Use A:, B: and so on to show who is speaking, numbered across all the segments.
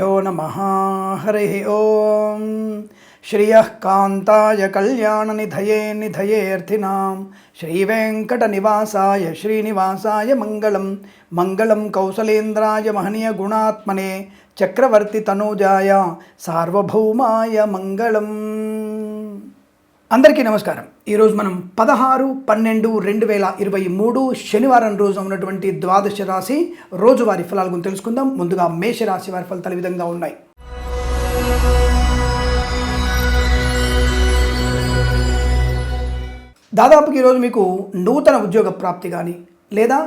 A: శ్రీగురుభ్యో నమ హరి ఓం. శ్రియ కాంతాయ కళ్యాణనిధయే నిధయేర్థినాం శ్రీవేంకటనివాసాయ శ్రీనివాసాయ మంగళం. మంగళం కౌసలేంద్రాయ మహనీయ గుణాత్మనే చక్రవర్తి తనూజాయ సార్వభౌమాయ మంగళం. అందరికీ నమస్కారం. ఈరోజు మనం పదహారు పన్నెండు రెండు వేల ఇరవై మూడు శనివారం రోజు ఉన్నటువంటి ద్వాదశ రాశి రోజువారి ఫలాల గురించి తెలుసుకుందాం. ముందుగా మేషరాశి వారి ఫలితాలు విధంగా ఉన్నాయి. దాదాపుకి ఈరోజు మీకు నూతన ఉద్యోగ ప్రాప్తి కానీ లేదా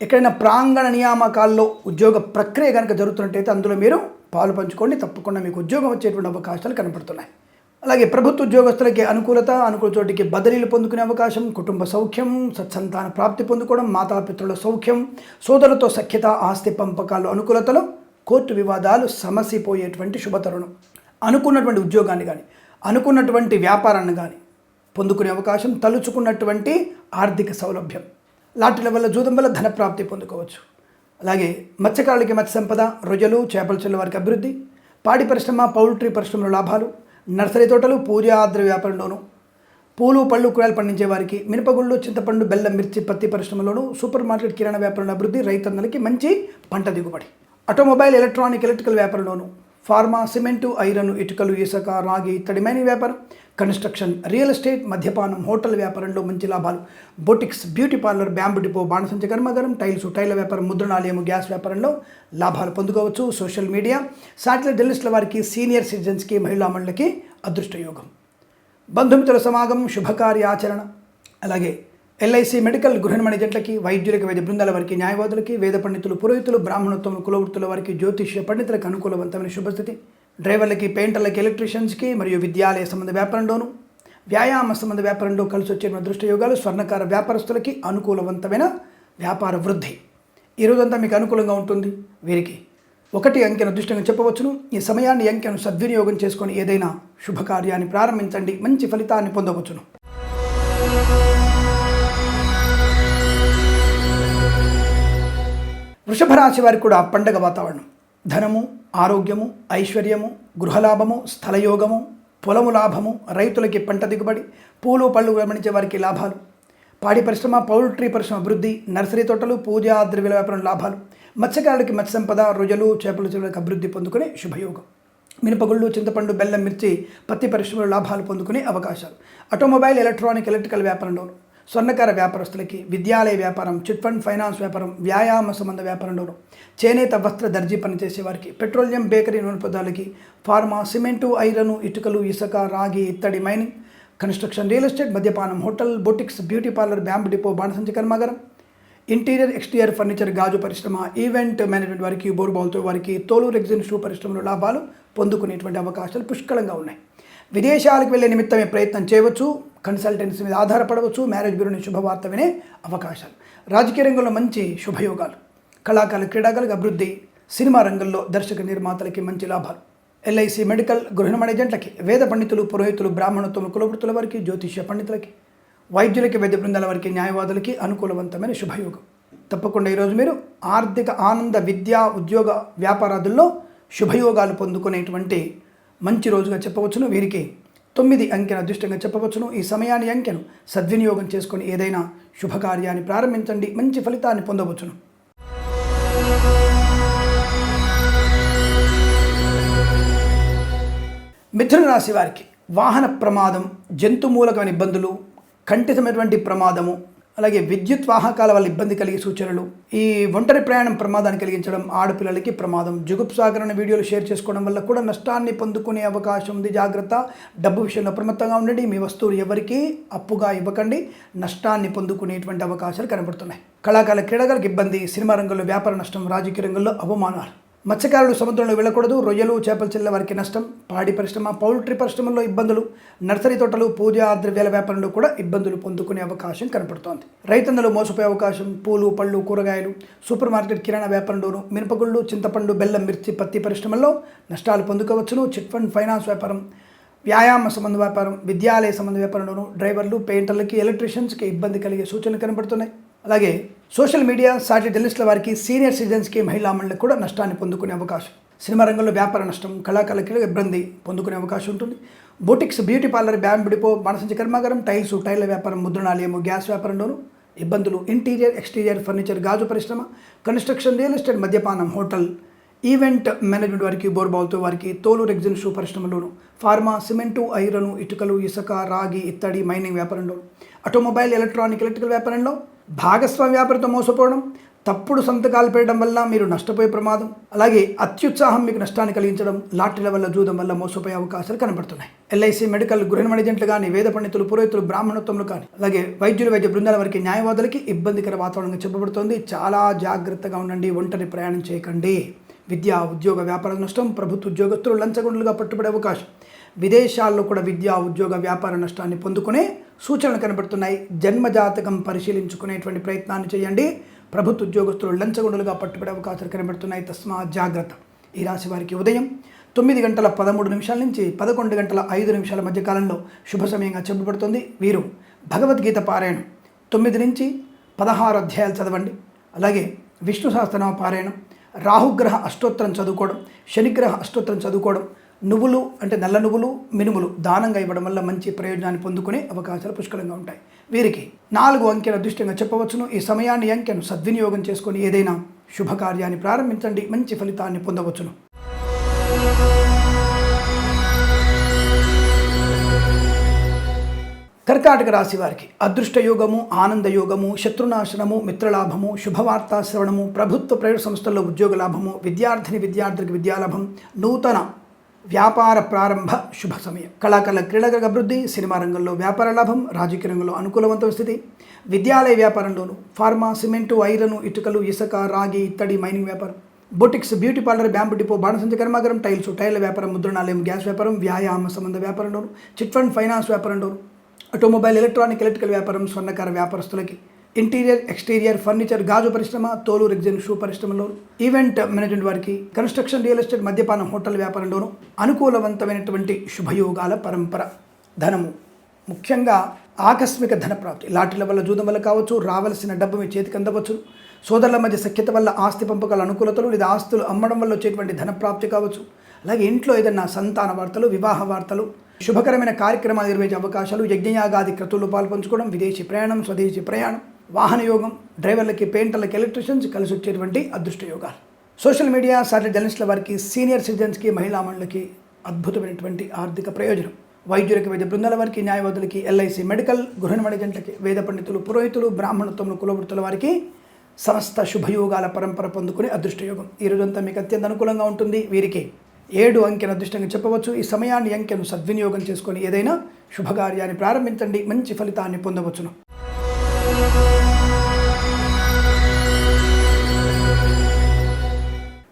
A: ఎక్కడైనా ప్రాంగణ నియామకాల్లో ఉద్యోగ ప్రక్రియ కనుక జరుగుతున్నట్టయితే అందులో మీరు పాలు పంచుకోండి. తప్పకుండా మీకు ఉద్యోగం వచ్చేటువంటి అవకాశాలు కనపడుతున్నాయి. అలాగే ప్రభుత్వ ఉద్యోగస్తులకి అనుకూలత అనుకూల చోటికి బదిలీలు పొందుకునే అవకాశం కుటుంబ సౌఖ్యం సత్సంతాన ప్రాప్తి పొందుకోవడం మాతాపితృల సౌఖ్యం సోదరులతో సఖ్యత ఆస్తి పంపకాలు అనుకూలతలో కోర్టు వివాదాలు సమసిపోయేటువంటి శుభతరుణం. అనుకున్నటువంటి ఉద్యోగాన్ని కానీ అనుకున్నటువంటి వ్యాపారాన్ని కానీ పొందుకునే అవకాశం తలుచుకున్నటువంటి ఆర్థిక సౌలభ్యం. లాటరీల వల్ల జూదం వల్ల ధనప్రాప్తి పొందుకోవచ్చు. అలాగే మత్స్యకారులకి మత్స్య సంపద రొయ్యలు చేపల చెల్ల వారికి అభివృద్ధి పాడి పరిశ్రమ పౌల్ట్రీ పరిశ్రమల లాభాలు నర్సరీ తోటలు పూజాద్ర వ్యాపారంలోను పూలు పళ్ళు కూరలు పండించే వారికి మినపగుళ్ళు చింతపండు బెల్లం మిర్చి పత్తి పరిశ్రమలోను సూపర్ మార్కెట్ కిరాణా వ్యాపారంలో అభివృద్ధి రైతన్నలకి మంచి పంట దిగుబడి. ఆటోమొబైల్ ఎలక్ట్రానిక్ ఎలక్ట్రికల్ వ్యాపారంలోను ఫార్మా సిమెంటు ఐరన్ ఇటుకలు ఇసుక రాగి ఇత్తడి మైనింగ్ వ్యాపారం కన్స్ట్రక్షన్ రియల్ ఎస్టేట్ మద్యపానం హోటల్ వ్యాపారంలో మంచి లాభాలు. Boutiques beauty parlour bamboo depot బాణసంచ కర్మాగారం టైల్స్ టైల వ్యాపారం ముద్రణాలయం గ్యాస్ వ్యాపారంలో లాభాలు పొందుకోవచ్చు. సోషల్ మీడియా శాటిలైట్ జర్నలిస్టుల వారికి సీనియర్ సిటిజన్స్కి మహిళా మండలికి అదృష్టయోగం. బంధుమిత్రుల సమాగం శుభకార్యాచరణ. అలాగే ఎల్ఐసి మెడికల్ గృహిణమణి జట్లకి వైద్యులకి వైద్య బృందాల వారికి న్యాయవాదులకి వేద పండితులు పురోహితులు బ్రాహ్మణోత్తములు కులవృత్తుల వారికి జ్యోతిష్య పండితులకు అనుకూలవంతమైన శుభస్థితి. డ్రైవర్లకి పెయింటర్లకి ఎలక్ట్రీషియన్స్కి మరియు విద్యాలయ సంబంధ వ్యాపారంలోను వ్యాయామ సంబంధ వ్యాపారంలో కలిసి వచ్చే అదృష్ట యోగాలు స్వర్ణకార వ్యాపారస్తులకి అనుకూలవంతమైన వ్యాపార వృద్ధి. ఈ మీకు అనుకూలంగా ఉంటుంది. వీరికి ఒకటి అంకెను అదృష్టంగా చెప్పవచ్చును. ఈ సమయాన్ని అంకెను సద్వినియోగం చేసుకొని ఏదైనా శుభకార్యాన్ని ప్రారంభించండి. మంచి ఫలితాన్ని పొందవచ్చును. వృషభ రాశి వారికి కూడా పండగ వాతావరణం. ధనము ఆరోగ్యము ఐశ్వర్యము గృహలాభము స్థలయోగము పొలము లాభము రైతులకి పంట దిగుబడి పూలు పళ్ళు గమనించే వారికి లాభాలు. పాడి పరిశ్రమ పౌల్ట్రీ పరిశ్రమ అభివృద్ధి నర్సరీ తోటలు పూజా ద్రవ్య వ్యాపారం లాభాలు. మత్స్యకారులకి మత్స్య సంపద రొయ్యలు చేపల చెరువులకు అభివృద్ధి పొందుకునే శుభయోగం. మినపగుళ్ళు చింతపండు బెల్లం మిర్చి పత్తి పరిశ్రమలో లాభాలు పొందుకునే అవకాశాలు. ఆటోమొబైల్ ఎలక్ట్రానిక్ ఎలక్ట్రికల్ వ్యాపారంలోను స్వర్ణకార వ్యాపారస్తులకి విద్యాలయ వ్యాపారం చిట్ ఫండ్ ఫైనాన్స్ వ్యాపారం వ్యాయామ సంబంధ వ్యాపారంలోను చేనేత వస్త్ర దర్జీ పనిచేసే వారికి పెట్రోలియం బేకరీ నూనె పదార్థాలకి ఫార్మా సిమెంటు ఐరను ఇటుకలు ఇసుక రాగి ఇత్తడి మైనింగ్ కన్స్ట్రక్షన్ రియల్ ఎస్టేట్ మద్యపానం hotel boutiques beauty parlour bamboo depot బాణసంచి కర్మాగారం ఇంటీరియర్ ఎక్స్టీరియర్ ఫర్నిచర్ గాజు పరిశ్రమ ఈవెంట్ మేనేజ్మెంట్ వారికి బోర్బాల్తో వారికి తోలు రెగ్జిన్ షూ పరిశ్రమలో లాభాలు పొందుకునేటువంటి అవకాశాలు పుష్కలంగా ఉన్నాయి. విదేశాలకు వెళ్ళే నిమిత్తమే ప్రయత్నం చేయవచ్చు. కన్సల్టెన్సీ మీద ఆధారపడవచ్చు. మ్యారేజ్ బ్యూరోని శుభవార్త వినే అవకాశాలు. రాజకీయ రంగంలో మంచి శుభయోగాలు. కళాకారుల క్రీడాకారులకు అభివృద్ధి. సినిమా రంగంలో దర్శక నిర్మాతలకి మంచి లాభాలు. ఎల్ఐసి మెడికల్ గృహనిర్మాణ ఏజెంట్లకి వేద పండితులు పురోహితులు బ్రాహ్మణత్వం కులవృత్తుల వారికి జ్యోతిష్య పండితులకి వైద్యులకి వైద్య బృందాల వారికి న్యాయవాదులకి అనుకూలవంతమైన శుభయోగం. తప్పకుండా ఈరోజు మీరు ఆర్థిక ఆనంద విద్యా ఉద్యోగ వ్యాపారాదుల్లో శుభయోగాలు పొందుకునేటువంటి మంచి రోజుగా చెప్పవచ్చును. వీరికి తొమ్మిది అంకెను అదృష్టంగా చెప్పవచ్చును. ఈ సమయాన్ని అంకెను సద్వినియోగం చేసుకొని ఏదైనా శుభకార్యాన్ని ప్రారంభించండి. మంచి ఫలితాన్ని పొందవచ్చును. మిథున రాశి వారికి వాహన ప్రమాదం జంతుమూలకమైన ఇబ్బందులు కంటితమైనటువంటి ప్రమాదము అలాగే విద్యుత్ వాహకాల వల్ల ఇబ్బంది కలిగే సూచనలు ఈ ఒంటరి ప్రయాణం ప్రమాదాన్ని కలిగించడం ఆడపిల్లలకి ప్రమాదం జుగుప్సాగరణ వీడియోలు షేర్ చేసుకోవడం వల్ల కూడా నష్టాన్ని పొందుకునే అవకాశం ఉంది. జాగ్రత్త డబ్బు విషయంలో అప్రమత్తంగా ఉండండి. మీ వస్తువులు ఎవరికి అప్పుగా ఇవ్వకండి. నష్టాన్ని పొందుకునేటువంటి అవకాశాలు కనబడుతున్నాయి. కళాకారుల క్రీడాకారులకు ఇబ్బంది సినిమా రంగంలో వ్యాపార నష్టం రాజకీయ రంగంలో అవమానాలు. మత్స్యకారులు సముద్రంలో వెళ్ళకూడదు రొయ్యలు చేపలు చెల్ల వారికి నష్టం పాడి పరిశ్రమ పౌల్ట్రీ పరిశ్రమల్లో ఇబ్బందులు నర్సరీ తోటలు పూజా ద్రవ్యాల వ్యాపారంలో కూడా ఇబ్బందులు పొందుకునే అవకాశం కనపడుతోంది. రైతన్నలు మోసపోయే అవకాశం పూలు పళ్ళు కూరగాయలు సూపర్ మార్కెట్ కిరాణా వ్యాపారంలోను మినపగుళ్ళు చింతపండు బెల్లం మిర్చి పత్తి పరిశ్రమల్లో నష్టాలు పొందుకోవచ్చును. చిట్ ఫండ్ ఫైనాన్స్ వ్యాపారం వ్యాయామ సంబంధ వ్యాపారం విద్యాలయ సంబంధ వ్యాపారంలోను డ్రైవర్లు పెయింటర్లకి ఎలక్ట్రీషియన్స్కి ఇబ్బంది కలిగే సూచనలు కనబడుతున్నాయి అలాగే సోషల్ మీడియా సాటి జర్నలిస్టుల వారికి సీనియర్ సిటిజన్స్కి మహిళా మండలికి కూడా నష్టాన్ని పొందుకునే అవకాశం. సినిమా రంగంలో వ్యాపార నష్టం కళాకారులకి ఇబ్బంది పొందుకునే అవకాశం ఉంటుంది. Boutiques beauty parlour bamboo depot మనసంచి కర్మాగారం టైల్స్ టైర్ల వ్యాపారం ముద్రణాలయము గ్యాస్ వ్యాపారంలోను ఇబ్బందులు ఇంటీరియర్ ఎక్స్టీరియర్ ఫర్నిచర్ గాజు పరిశ్రమ కన్స్ట్రక్షన్ రియల్ ఎస్టేట్ మద్యపానం హోటల్ ఈవెంట్ మేనేజ్మెంట్ వారికి బోర్బాల్తో వారికి తోలు రెగ్జిన్ షూ పరిశ్రమలోను ఫార్మా సిమెంటు ఐరను ఇటుకలు ఇసుక రాగి ఇత్తడి మైనింగ్ వ్యాపారంలో ఆటోమొబైల్ ఎలక్ట్రానిక్ ఎలక్ట్రికల్ వ్యాపారంలో భాగస్వామి వ్యాపారితో మోసపోవడం తప్పుడు సంతకాలు పెట్టడం వల్ల మీరు నష్టపోయే ప్రమాదం అలాగే అత్యుత్సాహం మీకు నష్టాన్ని కలిగించడం లాటరీల వల్ల జూదం వల్ల మోసపోయే అవకాశాలు కనబడుతున్నాయి. ఎల్ఐసి మెడికల్ గృహ ఏజెంట్లు కానీ వేద పండితులు పురోహితులు బ్రాహ్మణత్వములు కానీ అలాగే వైద్యులు వైద్య బృందాల వారికి న్యాయవాదులకి ఇబ్బందికర వాతావరణంగా చెప్పబడుతోంది. చాలా జాగ్రత్తగా ఉండండి ఒంటరి ప్రయాణం చేయకండి. విద్యా ఉద్యోగ వ్యాపార నష్టం ప్రభుత్వ ఉద్యోగస్తులు లంచగొండలుగా పట్టుబడే అవకాశం. విదేశాల్లో కూడా విద్యా ఉద్యోగ వ్యాపార నష్టాన్ని పొందుకునే సూచనలు కనబడుతున్నాయి. జన్మజాతకం పరిశీలించుకునేటువంటి ప్రయత్నాన్ని చేయండి. ప్రభుత్వ ఉద్యోగస్తులు లంచగొండలుగా పట్టుబడే అవకాశాలు కనబడుతున్నాయి. తస్మా జాగ్రత్త. ఈ రాశి వారికి ఉదయం తొమ్మిది గంటల పదమూడు నిమిషాల నుంచి పదకొండు గంటల ఐదు నిమిషాల మధ్య కాలంలో శుభ సమయంగా చెప్పబడుతుంది. వీరు భగవద్గీత పారాయణం తొమ్మిది నుంచి పదహారు అధ్యాయాలు చదవండి. అలాగే విష్ణు సహస్రనామ పారాయణం రాహుగ్రహ అష్టోత్తరం చదువుకోవడం శనిగ్రహ అష్టోత్తరం చదువుకోవడం నువ్వులు అంటే నల్ల నువ్వులు మినుములు దానంగా ఇవ్వడం వల్ల మంచి ప్రయోజనాన్ని పొందుకునే అవకాశాలు పుష్కలంగా ఉంటాయి. వీరికి నాలుగు అంకెల అదృష్టంగా చెప్పవచ్చును. ఈ సమయాన్ని అంకెను సద్వినియోగం చేసుకొని ఏదైనా శుభకార్యాన్ని ప్రారంభించండి. మంచి ఫలితాన్ని పొందవచ్చును. కర్కాటక రాశి వారికి అదృష్ట యోగము శత్రునాశనము మిత్రలాభము శుభవార్తా శ్రవణము ప్రభుత్వ ప్రైవేట్ సంస్థల్లో ఉద్యోగ లాభము విద్యార్థిని విద్యార్థులకు విద్యాలాభం నూతన వ్యాపార ప్రారంభ శుభ సమయం. కళాకారుల క్రీడల అభివృద్ధి సినిమా రంగంలో వ్యాపార లాభం రాజకీయ రంగంలో అనుకూలవంతమైన స్థితి. విద్యాలయ వ్యాపారంలోను ఫార్మా సిమెంటు ఐరను ఇటుకలు ఇసుక రాగి ఇత్తడి మైనింగ్ వ్యాపారం. Boutiques beauty parlour bamboo depot బాణసంచ కర్మాగారం టైల్స్ టైర్ల వ్యాపారం ముద్రణాలయం గ్యాస్ వ్యాపారం వ్యాయామ సంబంధ వ్యాపారంలోను చిట్ ఫండ్ ఫైనాన్స్ వ్యాపారంలోను ఆటోమొబైల్ ఎలక్ట్రానిక్ ఎలక్ట్రికల్ వ్యాపారం స్వర్ణకార వ్యాపారస్తులకి ఇంటీరియర్ ఎక్స్టీరియర్ ఫర్నిచర్ గాజు పరిశ్రమ తోలు రెగ్జిన్ షూ పరిశ్రమలో ఈవెంట్ మేనేజ్మెంట్ వారికి కన్స్ట్రక్షన్ రియల్ ఎస్టేట్ మద్యపానం హోటల్ వ్యాపారంలోనూ అనుకూలవంతమైనటువంటి శుభయోగాల పరంపర. ధనము ముఖ్యంగా ఆకస్మిక ధన ప్రాప్తి లాటరీల వల్ల జూదం వల్ల కావచ్చు రావలసిన డబ్బు మీ చేతికి అందవచ్చు. సోదరుల మధ్య సఖ్యత వల్ల ఆస్తి పంపకాల అనుకూలతలు లేదా ఆస్తులు అమ్మడం వల్ల వచ్చేటువంటి ధన ప్రాప్తి కావచ్చు. అలాగే ఇంట్లో ఏదైనా సంతాన వార్తలు వివాహ వార్తలు శుభకరమైన కార్యక్రమాలు నిర్వహించే అవకాశాలు యజ్ఞయాగాది క్రతువులు పాల్పంచుకోవడం విదేశీ ప్రయాణం స్వదేశీ ప్రయాణం. వాహన యోగం డ్రైవర్లకి పెయింటర్లకి ఎలక్ట్రీషియన్స్ కలిసి వచ్చేటువంటి అదృష్ట యోగాలు సోషల్ మీడియా సాటి జర్నలిస్టుల వారికి సీనియర్ సిటిజన్స్కి మహిళా మండలికి అద్భుతమైనటువంటి ఆర్థిక ప్రయోజనం. వైద్యులకి వైద్య బృందాల వారికి న్యాయవాదులకి ఎల్ఐసి మెడికల్ గృహ మెడిజెంట్లకి వేద పండితులు పురోహితులు బ్రాహ్మణత్వములు కులవృత్తుల వారికి సమస్త శుభయోగాల పరంపర పొందుకునే అదృష్టయోగం. ఈ రోజంతా మీకు అత్యంత అనుకూలంగా ఉంటుంది. వీరికి ఏడు అంకెను అదృష్టంగా చెప్పవచ్చు. ఈ సమయాన్ని అంకెను సద్వినియోగం చేసుకొని ఏదైనా శుభకార్యాన్ని ప్రారంభించండి. మంచి ఫలితాన్ని పొందవచ్చును.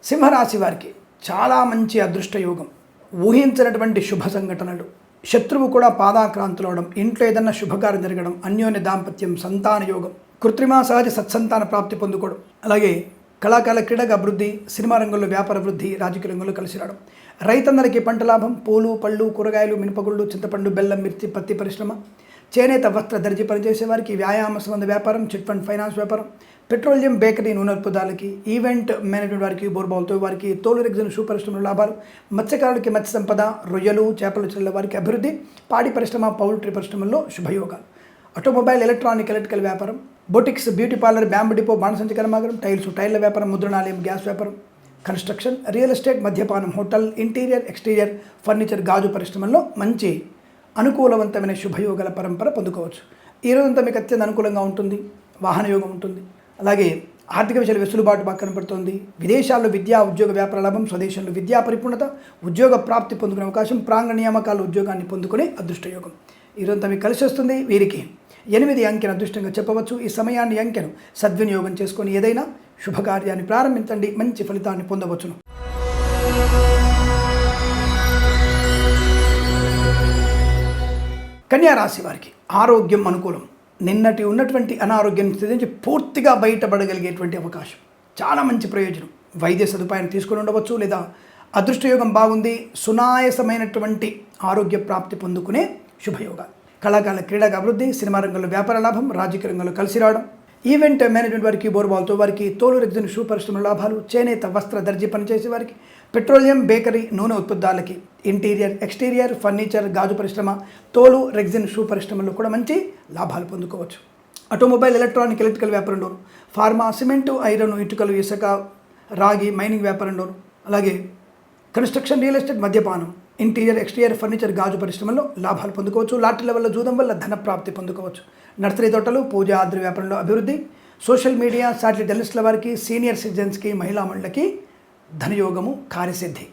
A: సింహరాశి వారికి చాలా మంచి అదృష్ట యోగం ఊహించినటువంటి శుభ సంఘటనలు. శత్రువు కూడా పాదాక్రాంతులు అవడం ఇంట్లో ఏదన్నా శుభకార్యం జరగడం అన్యోన్య దాంపత్యం సంతాన యోగం కృత్రిమ సహజ సత్సంతాన ప్రాప్తి పొందుకోవడం అలాగే కళాకాల క్రీడగా అభివృద్ధి సినిమా రంగంలో వ్యాపార వృద్ధి రాజకీయ రంగంలో కలిసి రావడం. రైతందరికీ పంట లాభం పూలు పళ్ళు కూరగాయలు మినపగుళ్ళు చింతపండు బెల్లం మిర్చి పత్తి పరిశ్రమ. చేనేత వస్త్ర దర్జీ పనిచేసే వారికి వ్యాయామ సంబంధ వ్యాపారం చిట్ ఫండ్ ఫైనాన్స్ వ్యాపారం పెట్రోలియం బేకరీ నూనె ఉత్పదాలకి ఈవెంట్ మేనేజ్మెంట్ వారికి బోర్బాల్తో వారికి తోలు రెగ్జిన్ షూ పరిశ్రమలు లాభాలు మత్స్యకారులకి మత్స్య సంపద రొయ్యలు చేపలు చెల్లెల వారికి అభివృద్ధి పాడి పరిశ్రమ పౌల్ట్రీ పరిశ్రమల్లో శుభయోగాలు. ఆటోమొబైల్ ఎలక్ట్రానిక్ ఎలక్ట్రికల్ వ్యాపారం boutiques beauty parlour bamboo depot బాణసంచ కర్మాగారం టైల్స్ టైర్ల వ్యాపారం ముద్రణాలయం గ్యాస్ వ్యాపారం కన్స్ట్రక్షన్ రియల్ ఎస్టేట్ మద్యపానం హోటల్ ఇంటీరియర్ ఎక్స్టీరియర్ ఫర్నిచర్ గాజు పరిశ్రమల్లో మంచి అనుకూలవంతమైన శుభయోగాల పరంపర పొందుకోవచ్చు. ఈ రోజంతా మీకు అత్యంత అనుకూలంగా ఉంటుంది వాహన యోగం ఉంటుంది అలాగే ఆర్థిక విషయాలు వెసులుబాటు బాగా కనపడుతోంది విదేశాల్లో విద్యా ఉద్యోగ వ్యాపార లాభం స్వదేశంలో విద్యా పరిపూర్ణత ఉద్యోగ ప్రాప్తి పొందుకునే అవకాశం ప్రాంగ నియామకాలు ఉద్యోగాన్ని పొందుకునే అదృష్టయోగం. ఈరోజు మీకు కలిసి వస్తుంది. వీరికి ఎనిమిది అంకెను అదృష్టంగా చెప్పవచ్చు. ఈ సమయాన్ని అంకెను సద్వినియోగం చేసుకొని ఏదైనా శుభకార్యాన్ని ప్రారంభించండి. మంచి ఫలితాన్ని పొందవచ్చును. కన్యా రాశి వారికి ఆరోగ్యం అనుకూలం. నిన్నటి ఉన్నటువంటి అనారోగ్యం స్థితి నుంచి పూర్తిగా బయటపడగలిగేటువంటి అవకాశం. చాలా మంచి ప్రయోజనం. వైద్య సదుపాయాన్ని తీసుకొని ఉండవచ్చు లేదా అదృష్టయోగం బాగుంది సునాయసమైనటువంటి ఆరోగ్య ప్రాప్తి పొందుకునే శుభయోగాలు. కళాకాల క్రీడగా అభివృద్ధి సినిమా రంగంలో వ్యాపార లాభం రాజకీయ రంగంలో కలిసి రావడం. ఈవెంట్ మేనేజ్మెంట్ వారికి బోర్బాల్తో వారికి తోలు రెగ్జిన్ షూ పరిశ్రమ లాభాలు చేనేత వస్త్ర దర్జీ పనిచేసే వారికి పెట్రోలియం బేకరీ నూనె ఉత్పత్తులకి ఇంటీరియర్ ఎక్స్టీరియర్ ఫర్నిచర్ గాజు పరిశ్రమ తోలు రెగ్జిన్ షూ పరిశ్రమలో కూడా మంచి లాభాలు పొందుకోవచ్చు. ఆటోమొబైల్ ఎలక్ట్రానిక్ ఎలక్ట్రికల్ వ్యాపారంలోను ఫార్మా సిమెంటు ఐరన్ ఇటుకలు ఇసుక రాగి మైనింగ్ వ్యాపారంలోను అలాగే కన్స్ట్రక్షన్ రియల్ ఎస్టేట్ మద్యపానం ఇంటీరియర్ ఎక్స్టీరియర్ ఫర్నిచర్ గాజు పరిశ్రమలో లాభాలు పొందుకోవచ్చు. లాటరీల వల్ల జూదం వల్ల ధన ప్రాప్తి పొందుకోవచ్చు. నర్సరీ తోటలు పూజ ఆద్రి వ్యాపారంలో అభివృద్ధి. సోషల్ మీడియా శాటిలైట్ జర్నలిస్టుల వారికి సీనియర్ సిటిజన్స్కి మహిళా మండలికి ధనయోగము కార్యసిద్ధి.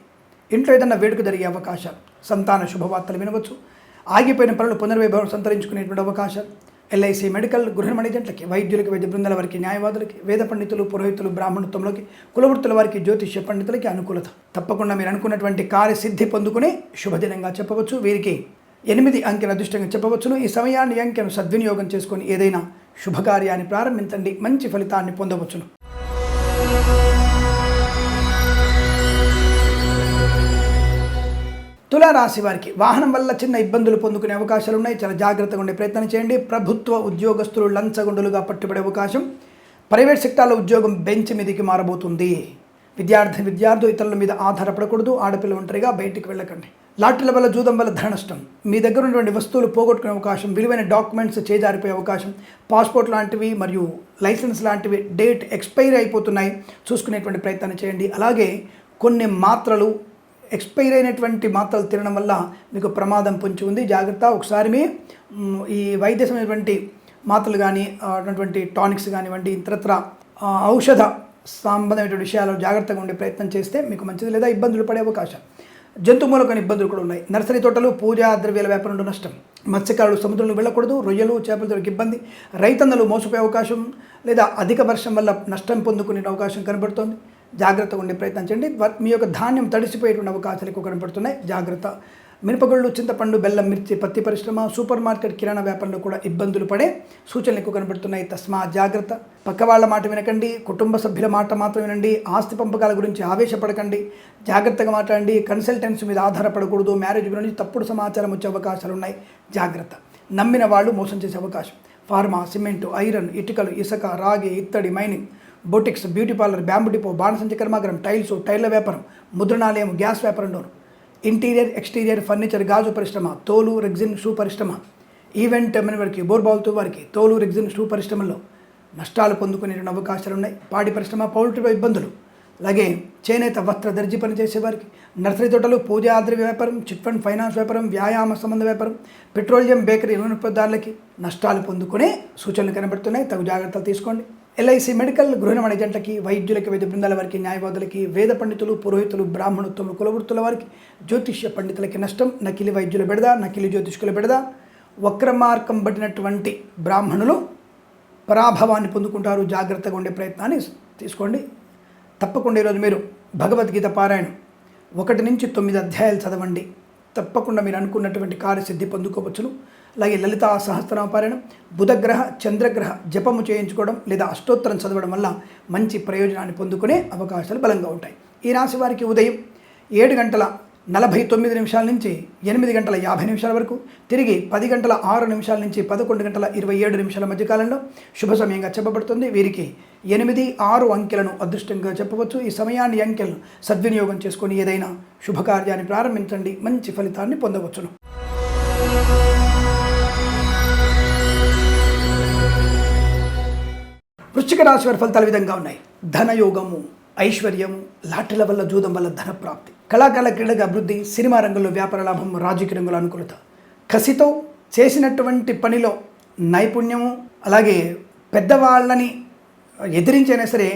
A: ఇంట్లో ఏదైనా వేడుక జరిగే అవకాశాలు సంతాన శుభవార్తలు వినవచ్చు. ఆగిపోయిన పనులు పునర్వైభవం సంతరించుకునేటువంటి అవకాశాలు ఎల్ఐసి మెడికల్ గృహ మేనేజెంట్లకి వైద్యులకి వైద్య బృందాల వారికి న్యాయవాదులకి వేద పండితులు పురోహితులు బ్రాహ్మణత్వంలోకి కులవృత్తుల వారికి జ్యోతిష్య పండితులకి అనుకూలత. తప్పకుండా మీరు అనుకున్నటువంటి కార్యసిద్ధి పొందుకునే శుభదినంగా చెప్పవచ్చు. వీరికి ఎనిమిది అంకెల అదృష్టంగా చెప్పవచ్చును. ఈ సమయాన్ని అంకెను సద్వినియోగం చేసుకొని ఏదైనా శుభకార్యాన్ని ప్రారంభించండి. మంచి ఫలితాన్ని పొందవచ్చును. తులారాశి వారికి వాహనం వల్ల చిన్న ఇబ్బందులు పొందుకునే అవకాశాలు ఉన్నాయి. చాలా జాగ్రత్తగా ఉండే ప్రయత్నం చేయండి. ప్రభుత్వ ఉద్యోగస్తులు లంచగొండులుగా పట్టుబడే అవకాశం. ప్రైవేట్ సెక్టార్లో ఉద్యోగం బెంచ్ మీదకి మారబోతుంది. విద్యార్థి విద్యార్థులు ఇతరుల మీద ఆధారపడకూడదు. ఆడపిల్ల ఒంటరిగా బయటికి వెళ్ళకండి. లాటరీల వల్ల జూదం వల్ల ధన నష్టం. మీ దగ్గర ఉన్నటువంటి వస్తువులు పోగొట్టుకునే అవకాశం విలువైన డాక్యుమెంట్స్ చేజారిపోయే అవకాశం పాస్పోర్ట్ లాంటివి మరియు లైసెన్స్ లాంటివి డేట్ ఎక్స్పైరీ అయిపోతున్నాయి. చూసుకునేటువంటి ప్రయత్నం చేయండి. అలాగే కొన్ని మాత్రలు ఎక్స్పైర్ అయినటువంటి మాత్రలు తినడం వల్ల మీకు ప్రమాదం పొంచి ఉంది. జాగ్రత్త. ఒకసారి మీ ఈ వైద్య సంబంధించినటువంటి మాత్రలు కానీ అటువంటి టానిక్స్ కానివ్వండి ఇతరత్ర ఔషధ సంబంధమైనటువంటి విషయాలు జాగ్రత్తగా ఉండే ప్రయత్నం చేస్తే మీకు మంచిది లేదా ఇబ్బందులు పడే అవకాశం. జంతు ఇబ్బందులు కూడా ఉన్నాయి. నర్సరీ తోటలు పూజా ద్రవ్యాల వ్యాపారంలో నష్టం. మత్స్యకారులు సముద్రంలో వెళ్ళకూడదు రొయ్యలు చేపల దొరికి ఇబ్బంది. రైతన్నలు మోసపోయే అవకాశం లేదా అధిక వర్షం వల్ల నష్టం పొందుకునే అవకాశం కనబడుతోంది. జాగ్రత్తగా ఉండే ప్రయత్నం చేయండి. మీ యొక్క ధాన్యం తడిసిపోయేటువంటి అవకాశాలు ఎక్కువ కనపడుతున్నాయి. జాగ్రత్త. మినపగుళ్ళు చింతపండు బెల్లం మిర్చి పత్తి పరిశ్రమ సూపర్ మార్కెట్ కిరాణా వ్యాపారంలో కూడా ఇబ్బందులు పడే సూచనలు ఎక్కువ కనబడుతున్నాయి తస్మా జాగ్రత్త. పక్క వాళ్ళ మాట వినకండి. కుటుంబ సభ్యుల మాట మాత్రం వినండి. ఆస్తి పంపకాల గురించి ఆవేశపడకండి. జాగ్రత్తగా మాట్లాడండి. కన్సల్టెన్స్ మీద ఆధారపడకూడదు. మ్యారేజ్ గురించి తప్పుడు సమాచారం వచ్చే అవకాశాలు ఉన్నాయి. జాగ్రత్త. నమ్మిన వాళ్ళు మోసం చేసే అవకాశం. ఫార్మా సిమెంటు ఐరన్ ఇటుకలు ఇసుక రాగి ఇత్తడి mining. Boutiques beauty parlour bamboo depot బాణసంచి కర్మాగారం టైల్స్ టైర్ల వ్యాపారం ముద్రణాలయం గ్యాస్ వ్యాపారంలోను ఇంటీరియర్ ఎక్స్టీరియర్ ఫర్నిచర్ గాజు పరిశ్రమ తోలు రెగ్జిన్ షూ పరిశ్రమ. ఈవెంట్ ఎమ్మెన్ వారికి బోర్బాల్తో వారికి తోలు రెగ్జిన్ షూ పరిశ్రమల్లో నష్టాలు పొందుకునే అవకాశాలు ఉన్నాయి. పాడి పరిశ్రమ పౌల్ట్రీ ఇబ్బందులు. అలాగే చేనేత వస్త్ర దర్జీ పనిచేసే వారికి నర్సరీ తోటలు పూజ ఆద్రి వ్యాపారం చిట్ ఫండ్ ఫైనాన్స్ వ్యాపారం వ్యాయామ సంబంధ వ్యాపారం పెట్రోలియం బేకరీ నూనె పదార్థాలకి నష్టాలు పొందుకునే సూచనలు కనబడుతున్నాయి. తగు జాగ్రత్తలు తీసుకోండి. ఎల్ఐసి మెడికల్ గృహ జంటకి వైద్యులకి వైద్య బృందాల వారికి న్యాయవాదులకి వేద పండితులు పురోహితులు బ్రాహ్మణోత్తములు కులవృత్తుల వారికి జ్యోతిష్య పండితులకి నష్టం నకిలీ వైద్యులు బెడద నకిలీ జ్యోతిష్కుల బెడద వక్రమార్గం పడినటువంటి బ్రాహ్మణులు పరాభవాన్ని పొందుకుంటారు. జాగ్రత్తగా ఉండే ప్రయత్నాన్ని తీసుకోండి. తప్పకుండా ఈరోజు మీరు భగవద్గీత పారాయణం ఒకటి నుంచి తొమ్మిది అధ్యాయాలు చదవండి. తప్పకుండా మీరు అనుకున్నటువంటి కార్యసిద్ధి పొందుకోవచ్చును. అలాగే లలితా సహస్రనామ పారాయణం బుధగ్రహ చంద్రగ్రహ జపము చేయించుకోవడం లేదా అష్టోత్తరం చదవడం వల్ల మంచి ప్రయోజనాన్ని పొందుకునే అవకాశాలు బలంగా ఉంటాయి. ఈ రాశి వారికి ఉదయం ఏడు గంటల నలభై తొమ్మిది నిమిషాల నుంచి ఎనిమిది గంటల యాభై నిమిషాల వరకు తిరిగి పది గంటల ఆరు నిమిషాల నుంచి పదకొండు గంటల ఇరవై ఏడు నిమిషాల మధ్యకాలంలో శుభ సమయంగా చెప్పబడుతుంది. వీరికి ఎనిమిది ఆరు అంకెలను అదృష్టంగా చెప్పవచ్చు. ఈ సమయాన్ని అంకెలను సద్వినియోగం చేసుకొని ఏదైనా శుభకార్యాన్ని ప్రారంభించండి. మంచి ఫలితాన్ని పొందవచ్చును. వృశ్చిక రాశి వారి ఫలితాలు విధంగా ఉన్నాయి. ధనయోగము ఐశ్వర్యము లాటరీల వల్ల జూదం వల్ల ధన ప్రాప్తి కళాకాల క్రీడగా అభివృద్ధి సినిమా రంగంలో వ్యాపార లాభం రాజకీయ రంగంలో అనుకూలత. కసితో చేసినటువంటి పనిలో నైపుణ్యము అలాగే పెద్దవాళ్ళని ఎదిరించైనా సరే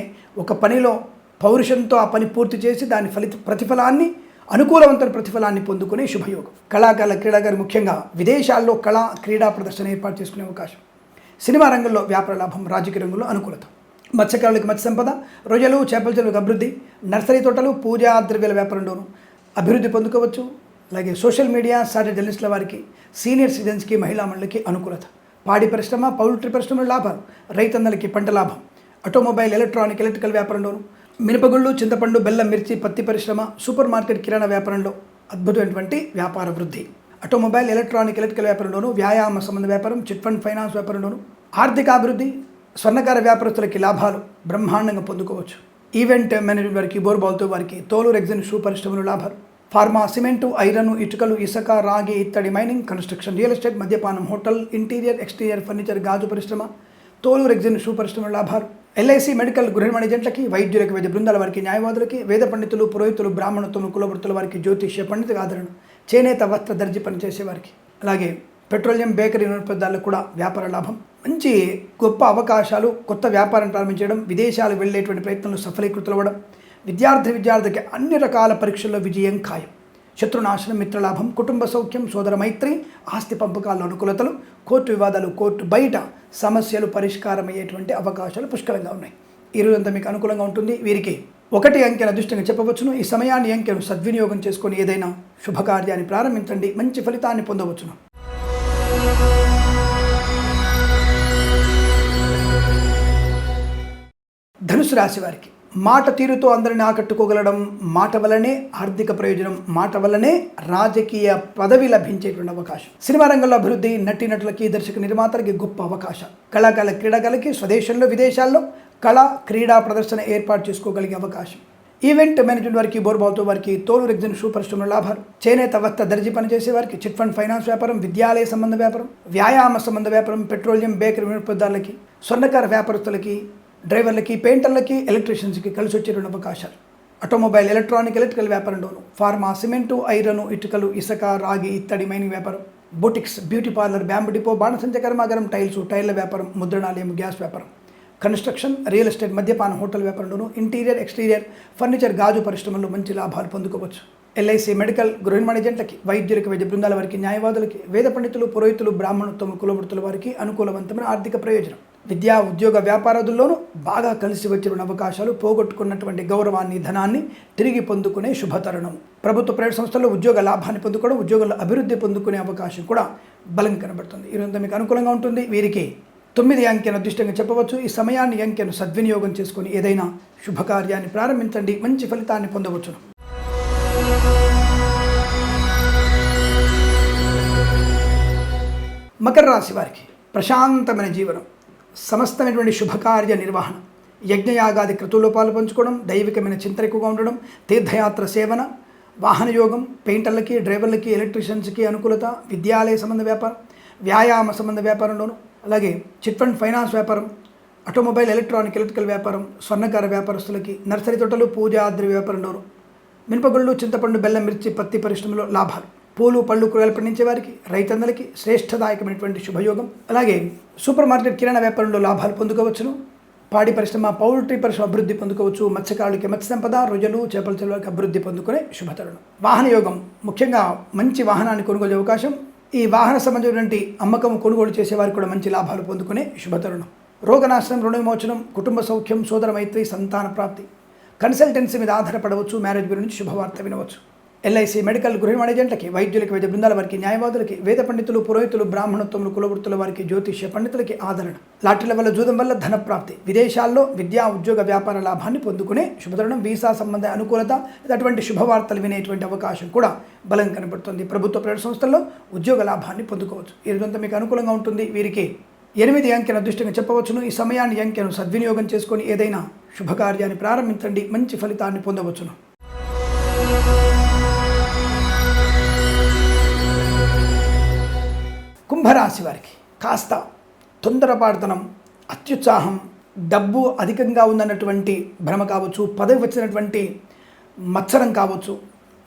A: ఒక పనిలో పౌరుషంతో ఆ పని పూర్తి చేసి దాని ఫలిత ప్రతిఫలాన్ని అనుకూలవంతమైన ప్రతిఫలాన్ని పొందుకునే శుభయోగం. కళాకారుల క్రీడాగారు ముఖ్యంగా విదేశాల్లో కళా క్రీడా ప్రదర్శన ఏర్పాటు చేసుకునే అవకాశం. సినిమా రంగంలో వ్యాపార లాభం రాజకీయ రంగంలో అనుకూలత. మత్స్యకారులకు మత్స్య సంపద రొయ్యలు చేపల చెరువులకు అభివృద్ధి నర్సరీ తోటలు పూజా ద్రవ్యాల వ్యాపారంలోనూ అభివృద్ధి పొందుకోవచ్చు. అలాగే సోషల్ మీడియా సాటి జర్నలిస్టుల వారికి సీనియర్ సిటిజన్స్కి మహిళా మండలికి అనుకూలత. పాడి పరిశ్రమ పౌల్ట్రీ పరిశ్రమ లాభాలు రైతన్నలకి పంట లాభం. ఆటోమొబైల్ ఎలక్ట్రానిక్ ఎలక్ట్రికల్ వ్యాపారంలోను మినపగుళ్ళు చింతపండు బెల్లం మిర్చి పత్తి పరిశ్రమ సూపర్ మార్కెట్ కిరాణా వ్యాపారంలో అద్భుతమైనటువంటి వ్యాపార వృద్ధి. ఆటోమొబైల్ ఎలక్ట్రానిక్ ఎలక్ట్రికల్ వ్యాపారంలోను వ్యాయామ సంబంధ వ్యాపారం చిట్ ఫండ్ ఫైనాన్స్ వ్యాపారంలోను ఆర్థిక అభివృద్ధి స్వర్ణకార వ్యాపారస్తులకి లాభాలు బ్రహ్మాండంగా పొందుకోవచ్చు. ఈవెంట్ మేనేజ్మెంట్ వారికి బోర్బాల్తో వారికి తోలు రెగ్జిన్ షూ పరిశ్రమలు లాభాలు. ఫార్మా సిమెంటు ఐరన్ ఇటుకలు ఇసుక రాగి ఇత్తడి మైనింగ్ కన్స్ట్రక్షన్ రియల్ ఎస్టేట్ మద్యపానం హోటల్ ఇంటీరియర్ ఎక్స్టీరియర్ ఫర్నిచర్ గాజు పరిశ్రమ తోలు రెగ్జిన్ షూ పరిశ్రమ లాభాలు. ఎల్ఐసి మెడికల్ గృహ మేనేజెంట్లకి వైద్యులకి వైద్య బృందాల వారికి న్యాయవాదులకి వేద పండితులు పురోహితులు బ్రాహ్మణత్వం కులవృత్తుల వారికి జ్యోతిష్య పండితుల ఆదరణ. చేనేత వస్త్ర దర్జీ పనిచేసే వారికి అలాగే పెట్రోలియం బేకరీ నిరుపదాలకు కూడా వ్యాపార లాభం. మంచి గొప్ప అవకాశాలు కొత్త వ్యాపారం ప్రారంభించడం విదేశాలు వెళ్ళేటువంటి ప్రయత్నంలో సఫలీకృతులవ్వడం విద్యార్థి విద్యార్థికి అన్ని రకాల పరీక్షల్లో విజయం ఖాయం. శత్రునాశనం మిత్రలాభం కుటుంబ సౌఖ్యం సోదర మైత్రి ఆస్తి పంపకాల అనుకూలతలు కోర్టు వివాదాలు కోర్టు బయట సమస్యలు పరిష్కారమయ్యేటువంటి అవకాశాలు పుష్కలంగా ఉన్నాయి. ఈ రోజంతా మీకు అనుకూలంగా ఉంటుంది. వీరికి ఒకటి అంకెను అదృష్టంగా చెప్పవచ్చును. ఈ సమయాన్ని అంకెను సద్వినియోగం చేసుకొని ఏదైనా శుభకార్యాన్ని ప్రారంభించండి. మంచి ఫలితాన్ని పొందవచ్చును. ధనుసు రాశి వారికి మాట తీరుతో అందరిని ఆకట్టుకోగలడం మాట వల్లనే ఆర్థిక ప్రయోజనం మాట వల్లనే రాజకీయ పదవి లభించేటువంటి అవకాశం. సినిమా రంగంలో అభివృద్ధి నటీనటులకి దర్శక నిర్మాతలకి గొప్ప అవకాశం. కళాకాల క్రీడాకాలకి స్వదేశంలో విదేశాల్లో కళ క్రీడా ప్రదర్శన ఏర్పాటు చేసుకోగలిగే అవకాశం. ఈవెంట్ మేనేజ్మెంట్ వారికి బోర్బాల్తో వారికి తోలు రెగ్జిన్ షూ పరిశ్రమల లాభాలు. చేనేత వస్త్ర దర్జీ పనిచేసే వారికి చిట్ ఫండ్ ఫైనాన్స్ వ్యాపారం విద్యాలయ సంబంధ వ్యాపారం వ్యాయామ సంబంధ వ్యాపారం పెట్రోలియం బేకరీ వినియోగదారులకి స్వర్ణకార వ్యాపారస్తులకి డ్రైవర్లకి పెయింటర్లకి ఎలక్ట్రీషియన్స్కి కలిసి వచ్చేటువంటి అవకాశాలు. ఆటోమొబైల్ ఎలక్ట్రానిక్ ఎలక్ట్రికల్ వ్యాపారంలోను ఫార్మా సిమెంటు ఐరన్ ఇటుకలు ఇసుక రాగి ఇత్తడి మైనింగ్ వ్యాపారం boutiques beauty parlour bamboo depot బాణసంచ కర్మాగారం టైల్స్ టైర్ల వ్యాపారం ముద్రణాలయం గ్యాస్ వ్యాపారం. కన్స్ట్రక్షన్ రియల్ ఎస్టేట్ మద్యపానం హోటల్ వ్యాపారంలోను ఇంటీరియర్ ఎక్స్టీరియర్ ఫర్నిచర్ గాజు పరిశ్రమల్లో మంచి లాభాలు పొందుకోవచ్చు. ఎల్ఐసి మెడికల్ గృహ ఏజెంట్లకి వైద్యులకి వైద్య బృందాల వారికి న్యాయవాదులకి వేద పండితులు పురోహితులు బ్రాహ్మణోత్తమ కులవృత్తుల వారికి అనుకూలవంతమైన ఆర్థిక ప్రయోజనం. విద్యా ఉద్యోగ వ్యాపారాదుల్లోనూ బాగా కలిసి వచ్చిన అవకాశాలు పోగొట్టుకున్నటువంటి గౌరవాన్ని ధనాన్ని తిరిగి పొందుకునే శుభతరుణం. ప్రభుత్వ ప్రైవేట్ సంస్థల్లో ఉద్యోగ లాభాన్ని పొందుకోవడం ఉద్యోగాల్లో అభివృద్ధి పొందుకునే అవకాశం కూడా బలంగా కనబడుతుంది. ఈరోజు మీకు అనుకూలంగా ఉంటుంది. వీరికి తొమ్మిది అంకెను అదృష్టంగా చెప్పవచ్చు. ఈ సమయాన్ని అంకెను సద్వినియోగం చేసుకొని ఏదైనా శుభకార్యాన్ని ప్రారంభించండి. మంచి ఫలితాన్ని పొందవచ్చును. మకర రాశి వారికి ప్రశాంతమైన జీవనం సమస్తమైనటువంటి శుభకార్య నిర్వహణ యజ్ఞయాగాది క్రతువులో పాలు పంచుకోవడం దైవికమైన చింతన ఎక్కువగా ఉండడం తీర్థయాత్ర సేవన వాహన యోగం పెయింటర్లకి డ్రైవర్లకి ఎలక్ట్రీషియన్స్కి అనుకూలత విద్యాలయ సంబంధ వ్యాపారం వ్యాయామ సంబంధ వ్యాపారంలోను అలాగే చిట్ ఫండ్ ఫైనాన్స్ వ్యాపారం ఆటోమొబైల్ ఎలక్ట్రానిక్ ఎలక్ట్రికల్ వ్యాపారం స్వర్ణకార వ్యాపారస్తులకి నర్సరీ తోటలు పూజాద్రి వ్యాపారంలోను మినపగుళ్ళు చింతపండు బెల్లం మిర్చి పత్తి పరిశ్రమలో లాభాలు. పూలు పళ్ళు కూరగాయలు పండించే వారికి రైతన్నలకి శ్రేష్టదాయకమైనటువంటి శుభయోగం. అలాగే సూపర్ మార్కెట్ కిరాణా వ్యాపారంలో లాభాలు పొందుకోవచ్చును. పాడి పరిశ్రమ పౌల్ట్రీ పరిశ్రమ అభివృద్ధి పొందుకోవచ్చు. మత్స్యకారులకి మత్స్య సంపద రొయ్యలు చేపల చెరువులకి అభివృద్ధి పొందుకునే శుభతరుణం. వాహన యోగం ముఖ్యంగా మంచి వాహనాన్ని కొనుగోలు అవకాశం ఈ వాహన సంబంధించినటువంటి అమ్మకం కొనుగోలు చేసేవారు కూడా మంచి లాభాలు పొందుకునే శుభతరుణం. రోగనాశనం రుణ విమోచనం కుటుంబ సౌఖ్యం సోదర మైత్రి సంతాన ప్రాప్తి. కన్సల్టెన్సీ మీద ఆధారపడవచ్చు మ్యారేజ్ గురించి శుభవార్త వినవచ్చు. ఎల్ఐసి మెడికల్ గృహ ఏజెంట్లకి వైద్యులకి వైద్య బృందాల వారికి న్యాయవాదులకి వేద పండితులు పురోహితులు బ్రాహ్మణత్వములు కులవృత్తుల వారికి జ్యోతిష్య పండితులకి ఆదరణ. లాటరీల వల్ల జూదం వల్ల ధన ప్రాప్తి విదేశాల్లో విద్యా ఉద్యోగ వ్యాపార లాభాన్ని పొందుకునే శుభతరుణం వీసా సంబంధ అనుకూలత అటువంటి శుభవార్తలు వినేటువంటి అవకాశం కూడా బలం కనబడుతుంది. ప్రభుత్వ ప్రైవేట్ సంస్థల్లో ఉద్యోగ లాభాన్ని పొందుకోవచ్చు. ఈ రోజంతా మీకు అనుకూలంగా ఉంటుంది. వీరికి ఎనిమిది అంకెను అదృష్టంగా చెప్పవచ్చును. ఈ సమయాన్ని అంకెను సద్వినియోగం చేసుకొని ఏదైనా శుభకార్యాన్ని ప్రారంభించండి. మంచి ఫలితాన్ని పొందవచ్చును. కుంభరాశి వారికి కాస్త తొందరపాటుతనం అత్యుత్సాహం డబ్బు అధికంగా ఉందన్నటువంటి భ్రమ కావచ్చు పదవి వచ్చినటువంటి మత్సరం కావచ్చు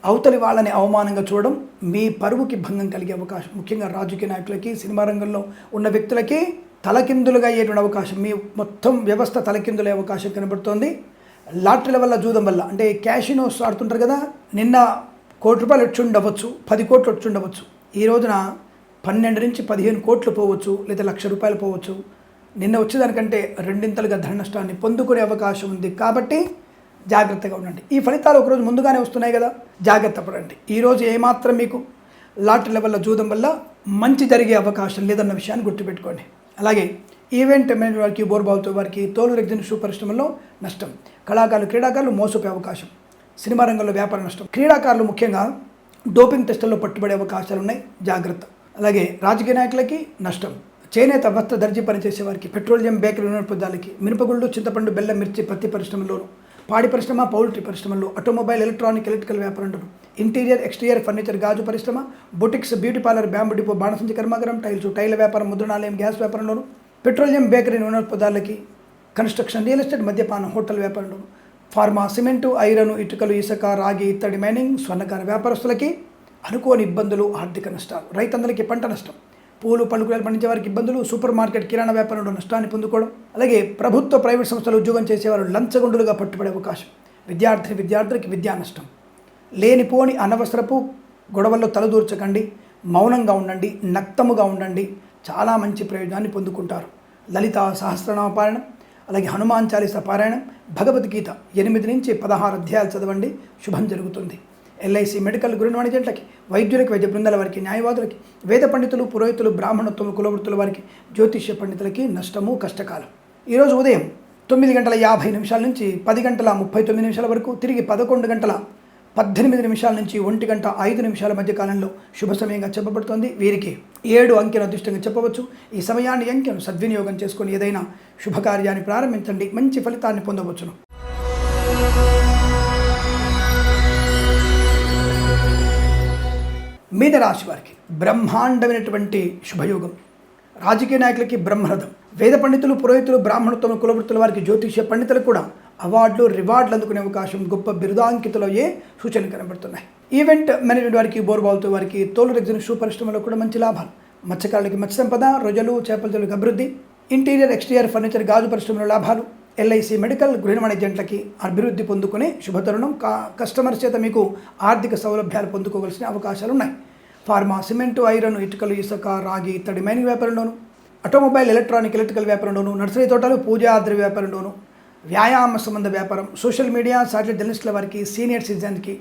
A: అవతలి వాళ్ళని అవమానంగా చూడడం మీ పరువుకి భంగం కలిగే అవకాశం. ముఖ్యంగా రాజకీయ నాయకులకి సినిమా రంగంలో ఉన్న వ్యక్తులకి తలకిందులుగా అయ్యేటువంటి అవకాశం. మీ మొత్తం వ్యవస్థ తలకిందులే అవకాశం కనబడుతోంది. లాటరీల వల్ల జూదం వల్ల. అంటే క్యాషినోస్ ఆడుతుంటారు కదా నిన్న కోటి రూపాయలు వచ్చి ఉండవచ్చు పది కోట్లు వచ్చి ఉండవచ్చు. ఈ రోజున పన్నెండు నుంచి పదిహేను కోట్లు పోవచ్చు లేదా లక్ష రూపాయలు పోవచ్చు. నిన్న వచ్చేదానికంటే రెండింతలుగా ధన నష్టాన్ని పొందుకునే అవకాశం ఉంది. కాబట్టి జాగ్రత్తగా ఉండండి. ఈ ఫలితాలు ఒకరోజు ముందుగానే వస్తున్నాయి కదా. జాగ్రత్త పడండి. ఈరోజు ఏమాత్రం మీకు లాటరీ లెవెల్లో జూదం వల్ల మంచి జరిగే అవకాశం లేదన్న విషయాన్ని గుర్తుపెట్టుకోండి. అలాగే ఈవెంట్ మేనేజ్ వారికి బోర్బావుతో వారికి తోలు రెగ్జిన్ షూ పరిశ్రమలో నష్టం. కళాకారులు క్రీడాకారులు మోసపోయే అవకాశం. సినిమా రంగంలో వ్యాపార నష్టం. క్రీడాకారులు ముఖ్యంగా డోపింగ్ టెస్టుల్లో పట్టుబడే అవకాశాలు ఉన్నాయి జాగ్రత్త. అలాగే రాజకీయ నాయకులకి నష్టం. చేనేత వస్త్ర దర్జీ పనిచేసే వారికి పెట్రోలియం బేకరీ వినియోగదారులకి మినపగుళ్ళు చింతపండు బెల్లం మిర్చి పత్తి పరిశ్రమలోను పాడి పరిశ్రమ పౌల్ట్రీ పరిశ్రమలు ఆటోమొబైల్ ఎలక్ట్రానిక్ ఎలక్ట్రికల్ వ్యాపారం ఇంటీరియర్ ఎక్స్టీరియర్ ఫర్నిచర్ గాజు పరిశ్రమ boutiques beauty parlour bamboo depot బాణసంచి కర్మాగారం టైల్స్ టైల వ్యాపారం ముద్రణాలయం గ్యాస్ వ్యాపారంలోను పెట్రోలియం బేకరీ నూనెపదార్థాలకి కన్స్ట్రక్షన్ రియల్ ఎస్టేట్ మద్యపానం హోటల్ వ్యాపారంలోను ఫార్మా సిమెంటు ఐరన్ ఇటుకలు ఇసుక రాగి ఇత్తడి మైనింగ్ స్వర్ణకార వ్యాపారస్తులకి అనుకోని ఇబ్బందులు ఆర్థిక నష్టాలు రైతందరికీ పంట నష్టం. పూలు పండుగలు పండించే వారికి ఇబ్బందులు సూపర్ మార్కెట్ కిరాణా వ్యాపారంలో నష్టాన్ని పొందుకోవడం అలాగే ప్రభుత్వ ప్రైవేట్ సంస్థలు ఉద్యోగం చేసేవారు లంచగొండులుగా పట్టుబడే అవకాశం. విద్యార్థి విద్యార్థులకి విద్యా నష్టం. లేనిపోని అనవసరపు గొడవల్లో తలదూర్చకండి మౌనంగా ఉండండి నక్తముగా ఉండండి. చాలా మంచి ప్రయోజనాన్ని పొందుకుంటారు. లలిత సహస్రనామ పారాయణం అలాగే హనుమాన్ చాలీస పారాయణం భగవద్గీత ఎనిమిది నుంచి పదహారు అధ్యాయాలు చదవండి. శుభం జరుగుతుంది. ఎల్ఐసి మెడికల్ గురువాణి వాణిజ్యులకి వైద్యులకి వైద్య బృందాల వారికి న్యాయవాదులకి వేద పండితులు పురోహితులు బ్రాహ్మణత్వం కులవృత్తుల వారికి జ్యోతిష్య పండితులకి నష్టము కష్టకాలం. ఈరోజు ఉదయం తొమ్మిది గంటల యాభై నిమిషాల నుంచి పది గంటల ముప్పై తొమ్మిది నిమిషాల వరకు తిరిగి పదకొండు గంటల పద్దెనిమిది నిమిషాల నుంచి ఒంటి గంట ఐదు నిమిషాల మధ్య కాలంలో శుభ సమయంగా చెప్పబడుతోంది. వీరికి ఏడు అంకెను అదృష్టంగా చెప్పవచ్చు. ఈ సమయాన్ని అంకెను సద్వినియోగం చేసుకుని ఏదైనా శుభకార్యాన్ని ప్రారంభించండి. మంచి ఫలితాన్ని పొందవచ్చును. మీద రాశి వారికి బ్రహ్మాండమైనటువంటి శుభయోగం. రాజకీయ నాయకులకి బ్రహ్మరథం. వేద పండితులు పురోహితులు బ్రాహ్మణత్వం కులవృత్తుల వారికి జ్యోతిష్య పండితులు కూడా అవార్డులు రివార్డులు అందుకునే అవకాశం గొప్ప బిరుదాంకితులయ్యే సూచనలు కనబడుతున్నాయి. ఈవెంట్ మేనేజ్మెంట్ వారికి బోర్బాల్తో వారికి తోలు రెగ్జిన్ షూ పరిశ్రమలో కూడా మంచి లాభాలు. మత్స్యకారులకి మత్స్య సంపద రొజలు చేపల చెరువులకు అభివృద్ధి ఇంటీరియర్ ఎక్స్టీరియర్ ఫర్నిచర్ గాజు పరిశ్రమలో లాభాలు. ఎల్ఐసి మెడికల్ గృహ వాణిజ్యంట్లకి అభివృద్ధి పొందుకునే శుభతరుణం. కా కస్టమర్ చేత మీకు ఆర్థిక సౌలభ్యాలు పొందుకోవాల్సిన అవకాశాలు ఉన్నాయి ఫార్మా సిమెంటు ఐరన్ ఇటుకలు ఇసుక రాగి ఇత్తడి మైనింగ్ వ్యాపారంలోను ఆటోమొబైల్ ఎలక్ట్రానిక్ ఎలక్ట్రికల్ వ్యాపారంలోను నర్సరీ తోటలు పూజాద్రి వ్యాపారంలోను వ్యాయామ సంబంధ వ్యాపారం సోషల్ మీడియా సాటిలైట్ జర్నలిస్టుల వారికి సీనియర్ సిటిజన్కి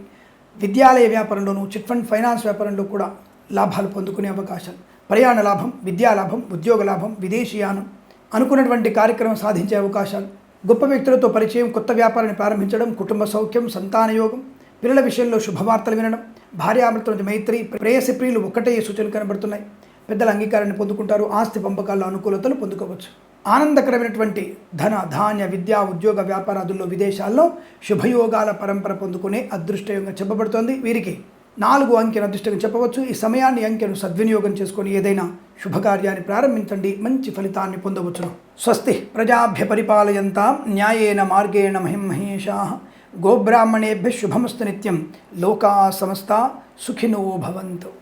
A: విద్యాలయ వ్యాపారంలోను చిట్ ఫండ్ ఫైనాన్స్ వ్యాపారంలో కూడా లాభాలు పొందుకునే అవకాశాలు ప్రయాణ లాభం విద్యా లాభం ఉద్యోగ లాభం విదేశీయానం అనుకున్నటువంటి కార్యక్రమం సాధించే అవకాశాలు గొప్ప వ్యక్తులతో పరిచయం కొత్త వ్యాపారాన్ని ప్రారంభించడం కుటుంబ సౌఖ్యం సంతాన యోగం పిల్లల విషయంలో శుభవార్తలు వినడం భార్యామృతుల మైత్రి ప్రేయసి ప్రియులు ఒక్కటే సూచనలు కనబడుతున్నాయి. పెద్దల అంగీకారాన్ని పొందుకుంటారు ఆస్తి పంపకాల్లో అనుకూలతలు పొందుకోవచ్చు. ఆనందకరమైనటువంటి ధన ధాన్య విద్యా ఉద్యోగ వ్యాపారాదుల్లో విదేశాల్లో శుభయోగాల పరంపర పొందుకునే అదృష్టయోగంగా చెప్పబడుతోంది. వీరికి నాలుగు అంకెను అదృష్టంగా చెప్పవచ్చు. ఈ సమయాన్ని అంకెను సద్వినియోగం చేసుకొని ఏదైనా శుభకార్యాన్ని ప్రారంభించండి. మంచి ఫలితాన్ని పొందవచ్చును. स्वस्ति प्रजाभ्य परिपालयन्ताम् न्यायेन मार्गेण महिं महेशाः गोब्राह्मणेभ्यः शुभमस्तु नित्यं लोकाः समस्ता सुखिनो भवन्तु।